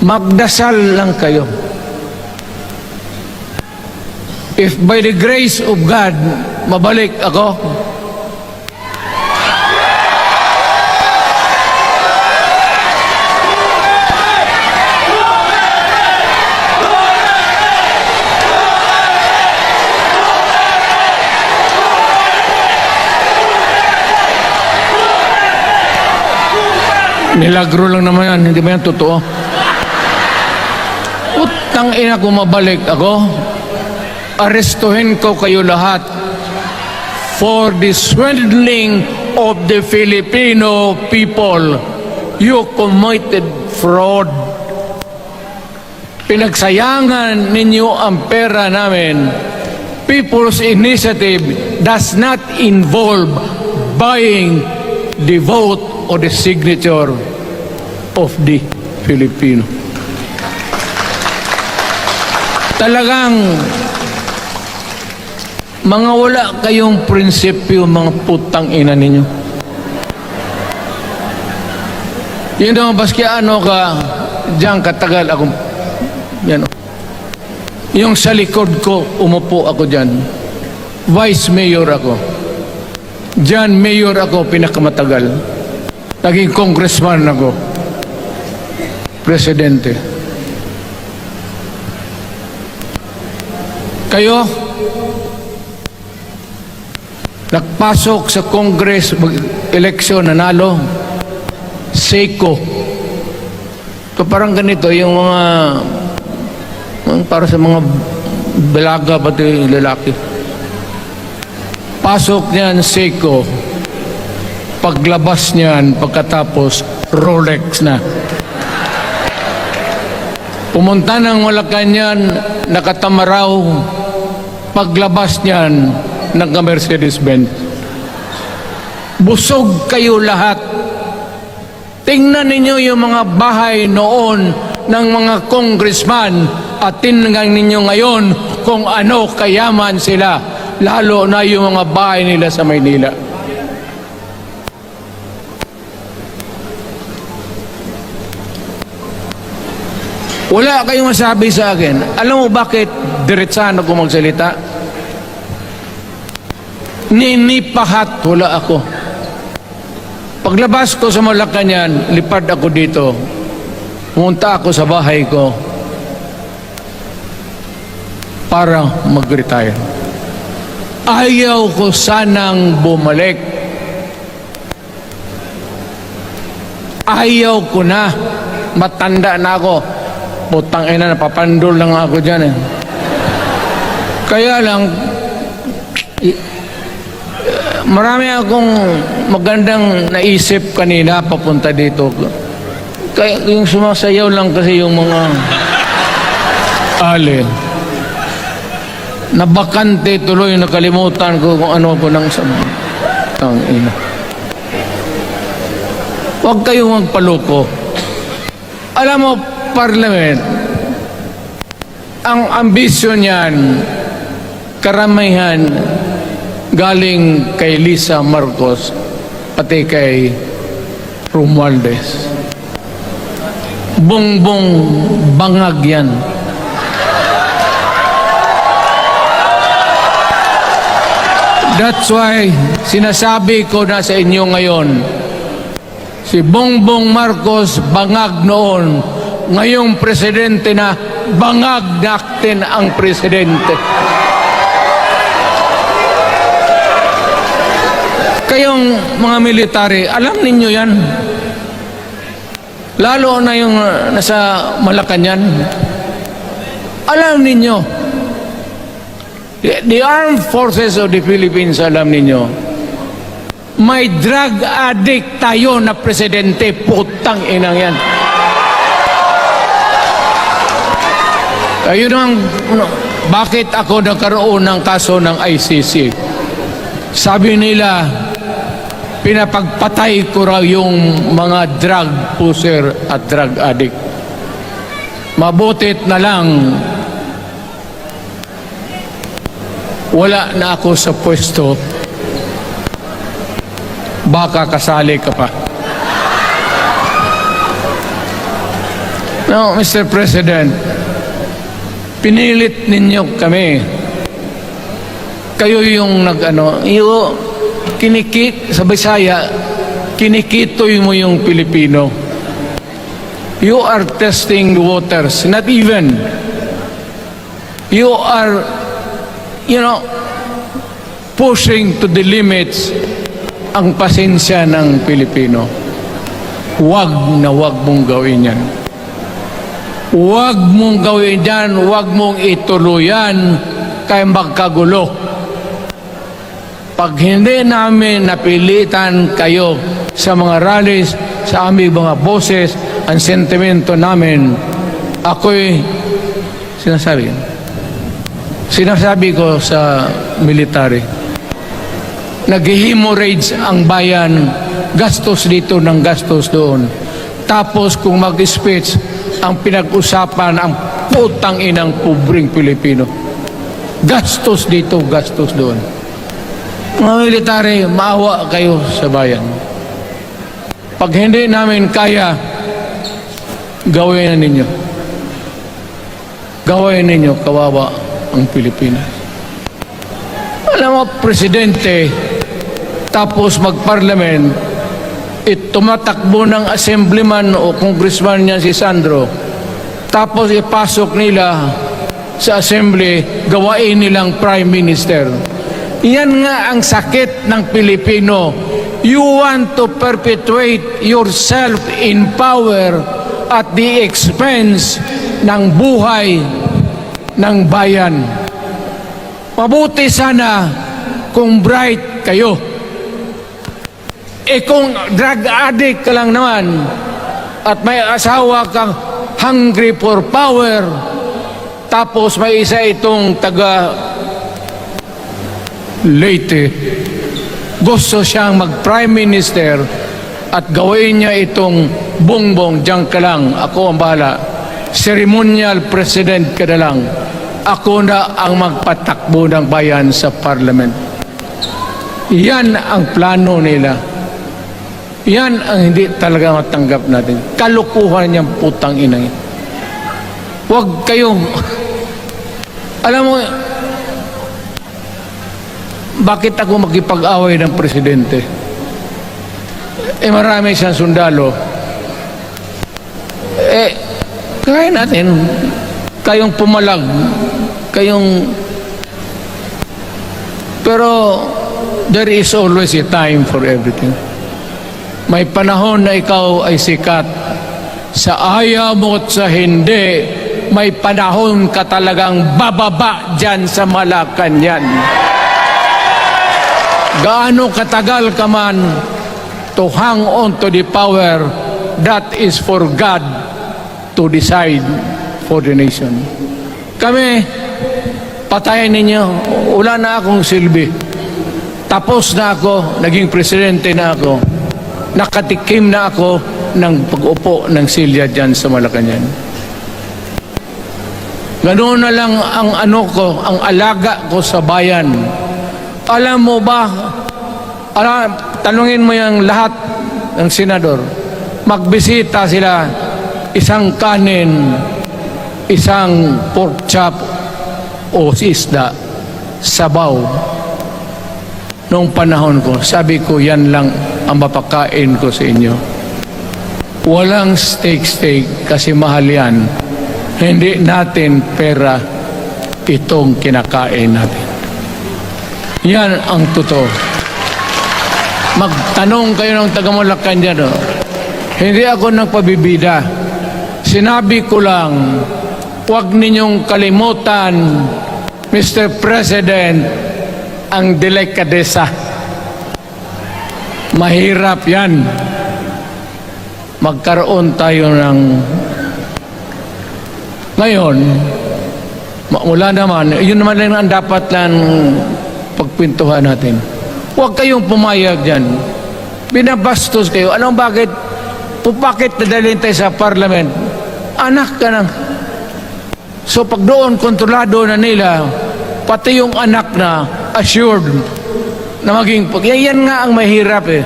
magdasal lang kayo. If by the grace of God, mabalik ako, Nilagro lang naman yan, hindi ba yan totoo? Utang ina ko mabalik ako, arestuhin ko kayo lahat for the swindling of the Filipino people. You committed fraud. Pinagsayangan ninyo ang pera namin. People's Initiative does not involve buying the vote or the signature of the Filipino. Talagang mga wala kayong prinsipyo, mga putang ina ninyo. Yun naman, baski ano ka, diyan katagal akong, yan. Yung sa likod ko, umupo ako dyan. Vice Mayor ako. Diyan, Mayor ako, pinakamatagal. Naging congressman ako. Presidente. Kayo, nagpasok sa Congress, eleksyon, nanalo, Seiko. So parang ganito, yung mga, para sa mga balaga, pati lalaki. Pasok niyan, Seiko. Paglabas niyan, pagkatapos, Rolex na. Pumunta ng Malacanang, nakatamaraw. Paglabas niyan, nagka-Mercedes-Benz. Busog kayo lahat. Tingnan ninyo yung mga bahay noon ng mga congressman at tingnan ninyo ngayon kung ano kayaman sila. Lalo na yung mga bahay nila sa Maynila. Wala kayong masabi sa akin. Alam mo bakit diretsahan ako magsalita? Ninipahat wala ako. Paglabas ko sa Malacanang, lipad ako dito. Pumunta ako sa bahay ko para mag-retire. Ayaw ko sanang bumalik. Ayaw ko na. Matanda na ako. Putang ina, napapandol lang ako dyan eh. Kaya lang, marami akong magandang naisip kanina papunta dito. Kaya yung sumasayaw lang kasi yung mga alin. Nabakante tuloy, nakalimutan ko kung ano ko nang sabi. Ang ina. Huwag kayong magpaloko. Alam mo, parliament, ang ambisyon niyan, karamihan, galing kay Lisa Marcos, pati kay Romualdez. Bongbong bangag yan. That's why sinasabi ko na sa inyo ngayon, si Bongbong Marcos bangag noon, ngayong presidente na bangag natin ang presidente. Kayong mga military, alam ninyo yan. Lalo na yung uh, nasa Malacanang. Alam ninyo, the, the armed forces of the Philippines, alam ninyo, may drug addict tayo na presidente, putang inang yan. Ayun ang, ano, bakit ako nagkaroon ng kaso ng ICC? Sabi nila, pinapagpatay ko raw yung mga drug pusher at drug addict. Mabutit na lang, wala na ako sa pwesto, baka kasali ka pa. No, Mr. President, pinilit ninyo kami. Kayo yung nag-ano, iyo, kinikit, sa Bisaya, kinikitoy mo yung Pilipino. You are testing the waters, not even. You are, you know, pushing to the limits ang pasensya ng Pilipino. Huwag na huwag mong gawin yan. Huwag mong gawin yan, huwag mong ituluyan kay magkagulo. Pag hindi namin napilitan kayo sa mga rallies, sa aming mga boses, ang sentimento namin, ako'y sinasabi. Sinasabi ko sa military, nag-hemorrhage ang bayan, gastos dito ng gastos doon. Tapos kung mag-speech, ang pinag-usapan ang putang inang pobreng Pilipino. Gastos dito, gastos doon. Mga military, maawa kayo sa bayan. Pag hindi namin kaya, gawin na ninyo. Gawin ninyo, kawawa ang Pilipinas. Alam mo, presidente, tapos mag-parliament, it tumatakbo ng assemblyman o congressman niya si Sandro, tapos ipasok nila sa assembly, gawain nilang prime minister. Yan nga ang sakit ng Pilipino. You want to perpetuate yourself in power at the expense ng buhay ng bayan. Mabuti sana kung bright kayo. Eh kung drug addict ka lang naman at may asawa kang hungry for power, tapos may isa itong taga Leyte, gusto siyang mag-prime minister at gawin niya itong bongbong, diyan ka lang, ako ang bahala. Ceremonial president ka na lang. Ako na ang magpatakbo ng bayan sa parliament. Yan ang plano nila. Yan ang hindi talaga matanggap natin. Kalukuhan niyang putang ina yan. Huwag kayong... Alam mo, bakit ako makipag-away ng presidente? Eh marami siyang sundalo. Eh, kaya natin, kayong pumalag, kayong... Pero there is always a time for everything. May panahon na ikaw ay sikat. Sa ayaw mo at sa hindi, may panahon ka talagang bababa dyan sa Malacanang. Gaano katagal ka man to hang on to the power that is for God to decide for the nation. Kami, patayin ninyo, wala na akong silbi. Tapos na ako, naging presidente na ako. Nakatikim na ako ng pag-upo ng silya dyan sa Malacanang. Ganoon na lang ang ano ko, ang alaga ko sa bayan. Alam mo ba, alam, tanungin mo yung lahat ng senador, magbisita sila, isang kanin, isang pork chop o isda, sabaw. Noong panahon ko, sabi ko, yan lang ang mapakain ko sa inyo. Walang steak-steak kasi mahal yan. Hindi natin pera itong kinakain natin. Yan ang totoo. Magtanong kayo ng taga-Malacan dyan. Oh. Hindi ako nagpabibida. Sinabi ko lang, huwag ninyong kalimutan, Mr. President, ang delikadesa. Mahirap yan. Magkaroon tayo ng... Ngayon, mula naman, yun naman lang ang dapat lang pagpintuhan natin. Huwag kayong pumayag dyan. Binabastos kayo. Anong bakit? Pupakit na dalhin tayo sa parliament. Anak ka na. So pag doon, kontrolado na nila, pati yung anak na assured na maging... Yan, nga ang mahirap eh.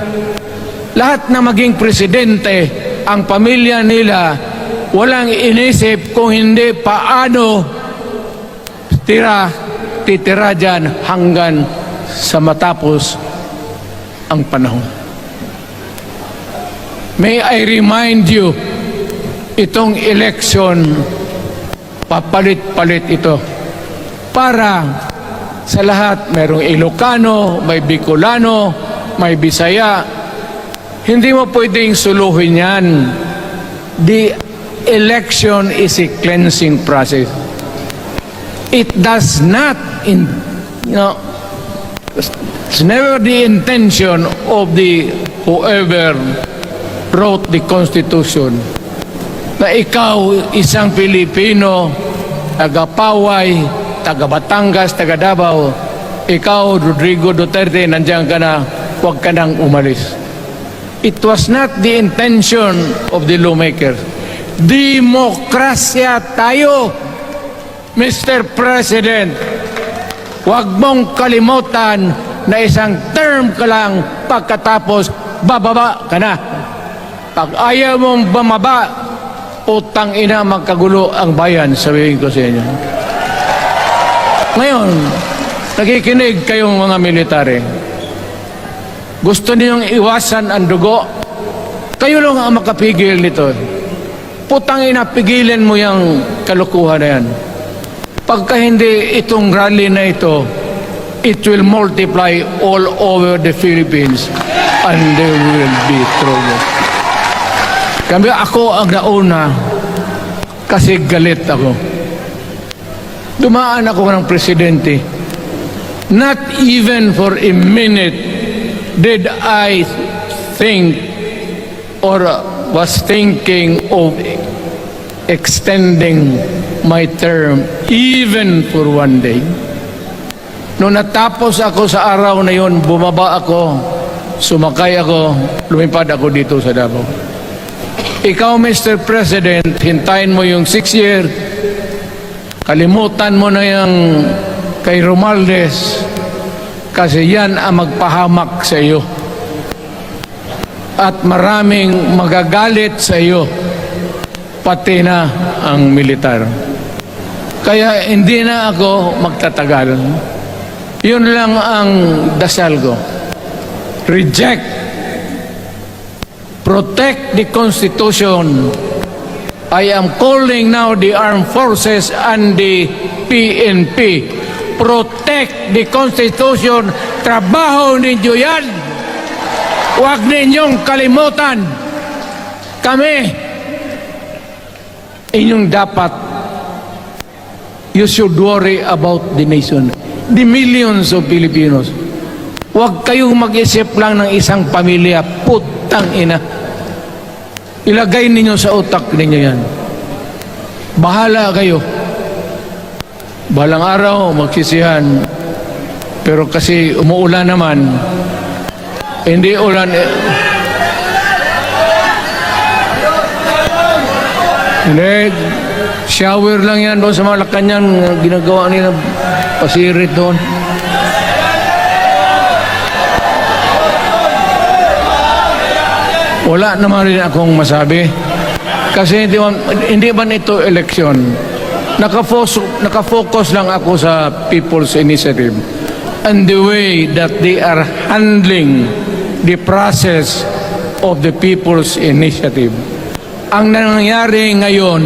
Lahat na maging presidente, ang pamilya nila, walang inisip kung hindi paano tira, titira dyan hanggang sa matapos ang panahon. May I remind you, itong election, papalit-palit ito. Para sa lahat, mayroong Ilocano, may Bicolano, may Bisaya. Hindi mo pwedeng suluhin yan. The election is a cleansing process. It does not, in, you know, it's never the intention of the whoever wrote the Constitution na ikaw isang Pilipino, taga Paway, taga Batangas, taga Davao, ikaw, Rodrigo Duterte, nandiyan ka na, huwag ka nang umalis. It was not the intention of the lawmakers. Demokrasya tayo, Mr. President. Huwag mong kalimutan na isang term ka lang pagkatapos bababa ka na. Pag ayaw mong bumaba, utang ina magkagulo ang bayan, sabihin ko sa inyo. Ngayon, nakikinig kayong mga military. Gusto ninyong iwasan ang dugo? Kayo lang ang makapigil nito. Putang ina, pigilan mo yung kalukuhan na yan. Pagka hindi itong rally na ito, it will multiply all over the Philippines and there will be trouble. Kami ako ang nauna kasi galit ako. Dumaan ako ng presidente. Not even for a minute did I think or was thinking of extending my term even for one day. Noong natapos ako sa araw na yon, bumaba ako, sumakay ako, lumipad ako dito sa Davao. Ikaw, Mr. President, hintayin mo yung six year, kalimutan mo na yung kay Romaldes, kasi yan ang magpahamak sa iyo. At maraming magagalit sa iyo, pati na ang militar. Kaya hindi na ako magtatagal. Yun lang ang dasal ko. Reject protect the Constitution. I am calling now the armed forces and the PNP. Protect the Constitution. Trabaho ninyo yan. Huwag ninyong kalimutan. Kami, inyong dapat, you should worry about the nation. The millions of Filipinos. Huwag kayong mag-isip lang ng isang pamilya. Putang ina. Ilagay ninyo sa utak ninyo yan. Bahala kayo. Balang araw, magsisihan. Pero kasi umuulan naman, hindi ulan. Eh. Hindi, shower lang yan doon sa Malacanang ginagawa nila pasirit doon. Wala naman rin akong masabi. Kasi hindi, man- hindi man ito eleksyon. Nakafocus, nakafocus lang ako sa People's Initiative and the way that they are handling the process of the People's Initiative. Ang nangyayari ngayon,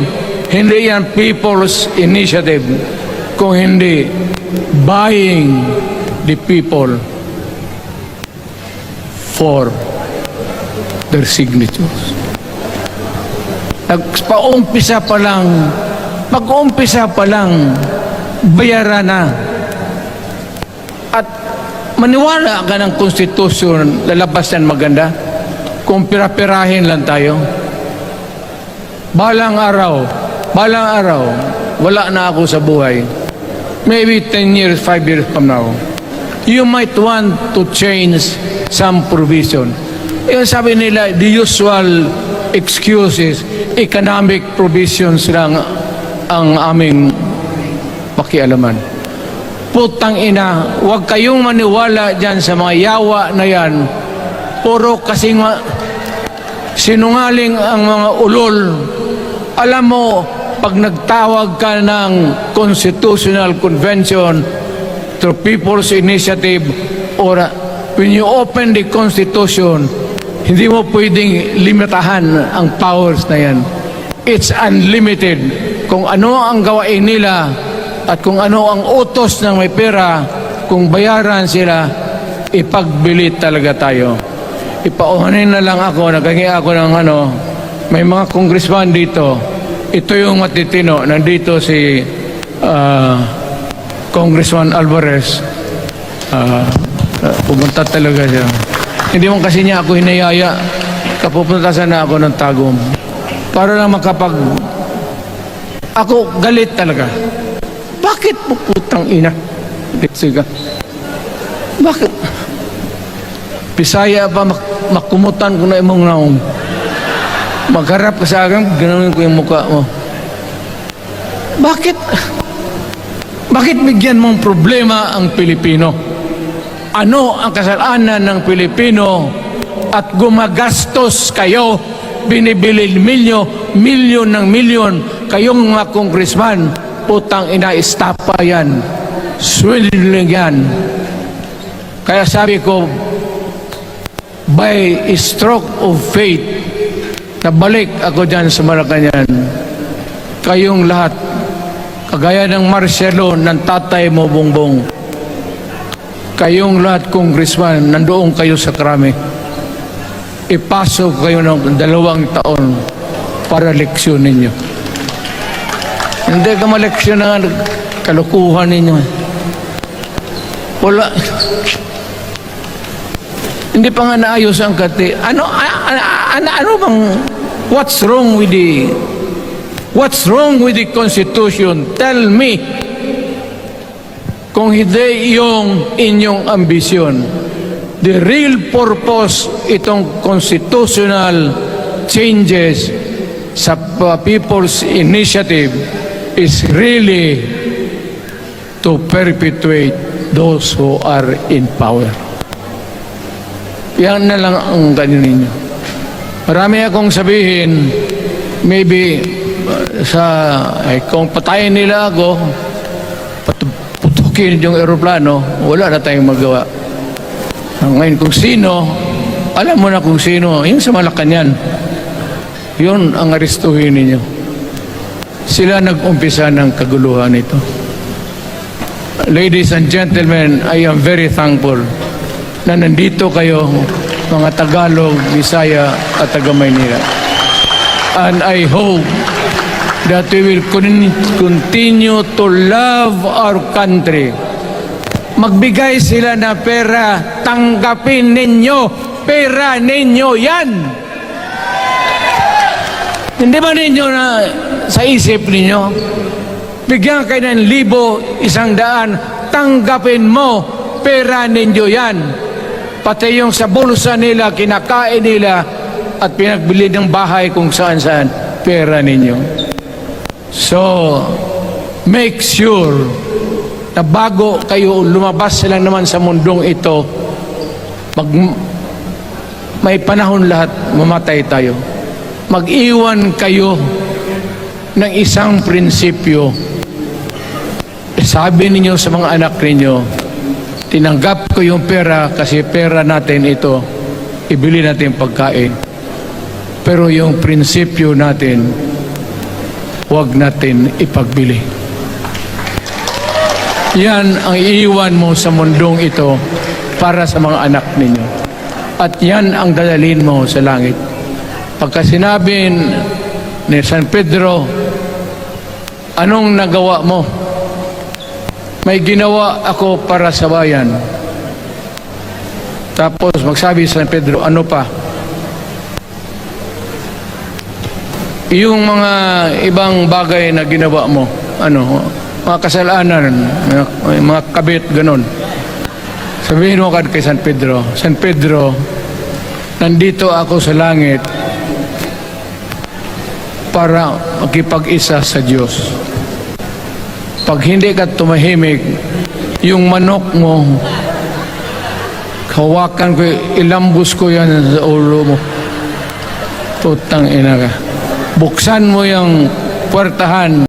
hindi yan People's Initiative, kung hindi buying the people for their signatures. Nagpaumpisa pa lang, pag-umpisa pa lang, bayaran na. At maniwala ka ng konstitusyon, lalabas yan maganda. Kung pirapirahin lang tayo. Balang araw, balang araw, wala na ako sa buhay. Maybe 10 years, 5 years from now. You might want to change some provision. Yung sabi nila, the usual excuses, economic provisions lang ang aming pakialaman. Putang ina, huwag kayong maniwala dyan sa mga yawa na yan. Puro kasing sinungaling ang mga ulol Alam mo, pag nagtawag ka ng Constitutional Convention through People's Initiative or when you open the Constitution, hindi mo pwedeng limitahan ang powers na yan. It's unlimited. Kung ano ang gawain nila at kung ano ang utos ng may pera, kung bayaran sila, ipagbili talaga tayo. Ipauhanin na lang ako, nagkangi ako ng ano, may mga congressman dito. Ito yung matitino. Nandito si ah, Congressman Alvarez. Ah, pumunta talaga siya. Hindi mo kasi niya ako hinayaya. Kapupunta sana ako ng tagom. Para lang makapag... Ako galit talaga. Bakit mo putang ina? Sige. Bakit? Bisaya pa mak makumutan ko na imong naong. Magharap ka sa akin, ganoon ko yung mukha mo. Bakit? Bakit bigyan mong problema ang Pilipino? Ano ang kasalanan ng Pilipino at gumagastos kayo, binibili milyo, milyon ng milyon, kayong mga congressman, putang ina, istapa yan. Swindling yan. Kaya sabi ko, by stroke of faith, nabalik ako dyan sa Malacanang. Kayong lahat, kagaya ng Marcelo, ng tatay mo, Bongbong. Kayong lahat, congressman, nandoon kayo sa krami. Ipasok kayo ng dalawang taon para leksyon ninyo. Hindi ka maleksyon na kalukuhan ninyo. Wala. Hindi pa nga naayos ang kati. Ano, ano, ano, ano bang, what's wrong with the, what's wrong with the Constitution? Tell me, kung hindi yung inyong ambisyon. The real purpose itong constitutional changes sa uh, People's Initiative is really to perpetuate those who are in power. Yan na lang ang ganyan ninyo. Marami akong sabihin, maybe uh, sa, eh, kung patayin nila ako, putukin yung eroplano, wala na tayong magawa. Ngayon, kung sino, alam mo na kung sino, yung sa Malacanang, yun ang aristuhin ninyo. Sila nag-umpisa ng kaguluhan ito. Ladies and gentlemen, I am very thankful na nandito kayo, mga Tagalog, Bisaya at taga Maynila. And I hope that we will con- continue to love our country. Magbigay sila na pera, tanggapin ninyo, pera ninyo yan. Hindi ba ninyo na sa isip ninyo? Bigyan kayo ng libo, isang daan, tanggapin mo, pera ninyo yan. Pati yung sa bulsa nila, kinakain nila, at pinagbili ng bahay kung saan-saan, pera ninyo. So, make sure na bago kayo lumabas lang naman sa mundong ito, mag, may panahon lahat, mamatay tayo. Mag-iwan kayo ng isang prinsipyo. Sabi ninyo sa mga anak ninyo, tinanggap ko yung pera kasi pera natin ito, ibili natin pagkain. Pero yung prinsipyo natin, huwag natin ipagbili. Yan ang iiwan mo sa mundong ito para sa mga anak ninyo. At yan ang dadalhin mo sa langit. Pagka sinabi ni San Pedro, anong nagawa mo? May ginawa ako para sa bayan. Tapos magsabi San Pedro, ano pa? Yung mga ibang bagay na ginawa mo, ano, mga kasalanan, mga, mga kabit, ganun. Sabihin mo kay San Pedro, San Pedro, nandito ako sa langit para makipag-isa sa Diyos. Pag hindi ka tumahimik, yung manok mo, hawakan ko, ilambos ko yan sa ulo mo. Putang ina ka. Buksan mo yung puertahan